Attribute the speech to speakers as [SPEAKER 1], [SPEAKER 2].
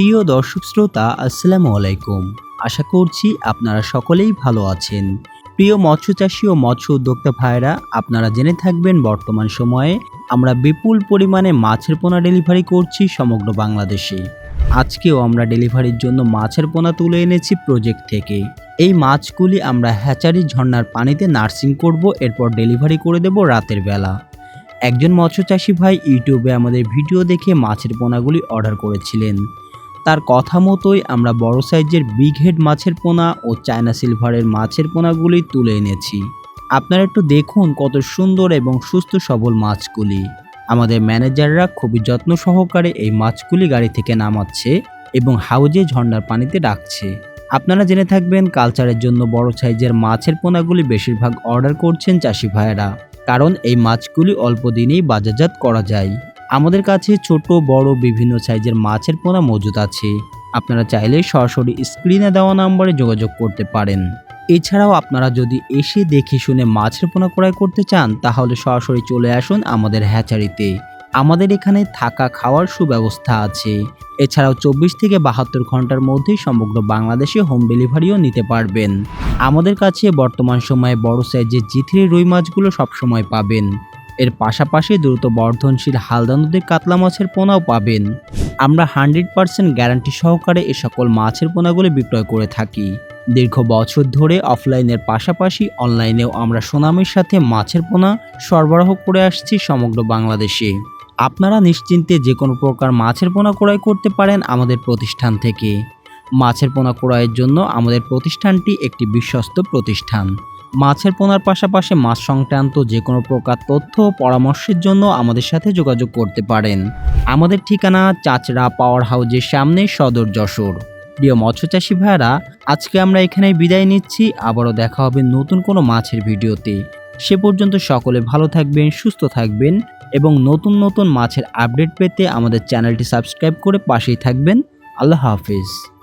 [SPEAKER 1] প্রিয় দর্শক শ্রোতা, আসসালামু আলাইকুম। আশা করছি আপনারা সকলেই ভালো আছেন। প্রিয় মৎস্য চাষী ও মৎস্য উদ্যোক্তা ভাইরা আপনারা জেনে থাকবেন বর্তমান সময়ে আমরা বিপুল পরিমাণে মাছের পোনা ডেলিভারি করছি সমগ্র বাংলাদেশে। আজকেও আমরা ডেলিভারির জন্য মাছের পোনা তুলে এনেছি প্রজেক্ট থেকে। এই মাছগুলি আমরা হ্যাচারি ঝর্ণার পানিতে নার্সিং করব, এরপর ডেলিভারি করে দেব রাতের বেলা। একজন মৎস্য চাষী ভাই ইউটিউবে আমাদের ভিডিও দেখে মাছের পোনাগুলি অর্ডার করেছিলেন। তার কথা মতোই আমরা বড় সাইজের বিগ হেড মাছের পোনা ও চায়না সিলভারের মাছের পোনাগুলি তুলে এনেছি। আপনারা একটু দেখুন কত সুন্দর এবং সুস্থ সবল মাছগুলি। আমাদের ম্যানেজাররা খুবই যত্ন সহকারে এই মাছগুলি গাড়ি থেকে নামাচ্ছে এবং হাউজে ঝর্ণার পানিতে ডাকছে। আপনারা জেনে থাকবেন কালচারের জন্য বড় সাইজের মাছের পোনাগুলি বেশিরভাগ অর্ডার করছেন চাষি ভাইয়েরা। কারণ এই মাছগুলি অল্প দিনেই বাজারজাত করা যায়। আমাদের কাছে ছোট, বড়, বিভিন্ন সাইজের মাছের পোনা মজুদ আছে। আপনারা চাইলে সরাসরি স্ক্রিনে দেওয়া নম্বরে যোগাযোগ করতে পারেন। এছাড়াও আপনারা যদি এসে দেখে শুনে মাছের পোনা ক্রয় করতে চান, তাহলে সরাসরি চলে আসুন আমাদের হ্যাচারিতে। আমাদের এখানে থাকা খাওয়ার সুব্যবস্থা আছে। এছাড়াও চব্বিশ থেকে বাহাত্তর ঘণ্টার মধ্যেই সমগ্র বাংলাদেশে হোম ডেলিভারিও নিতে পারবেন। আমাদের কাছে বর্তমান সময়ে বড় সাইজের জিথিরি রুই মাছগুলো সবসময় পাবেন। এর পাশাপাশি দ্রুত বর্ধনশীল হালদা নদীর কাতলা মাছের পোনাও পাবেন। আমরা হান্ড্রেড পার্সেন্ট গ্যারান্টি সহকারে এ সকল মাছের পোনাগুলি বিক্রয় করে থাকি। দীর্ঘ বছর ধরে অফলাইনের পাশাপাশি অনলাইনেও আমরা সুনামের সাথে মাছের পোনা সরবরাহ করে আসছি সমগ্র বাংলাদেশে। আপনারা নিশ্চিন্তে যে কোনো প্রকার মাছের পোনা ক্রয় করতে পারেন আমাদের প্রতিষ্ঠান থেকে। মাছের পোনা ক্রয়ের জন্য আমাদের প্রতিষ্ঠানটি একটি বিশ্বস্ত প্রতিষ্ঠান। মাছের পোনার পাশাপাশি মাছ সংক্রান্ত যে কোনো প্রকার তথ্য ও পরামর্শের জন্য আমাদের সাথে যোগাযোগ করতে পারেন। আমাদের ঠিকানা চাচড়া পাওয়ার হাউজের সামনে সদর যশোর। প্রিয় মৎস্যচাষী ভাইরা আজকে আমরা এখানেই বিদায় নিচ্ছি। আবারও দেখা হবে নতুন কোনো মাছের ভিডিওতে। সে পর্যন্ত সকলে ভালো থাকবেন, সুস্থ থাকবেন এবং নতুন নতুন মাছের আপডেট পেতে আমাদের চ্যানেলটি সাবস্ক্রাইব করে পাশেই থাকবেন। আল্লাহ হাফিজ।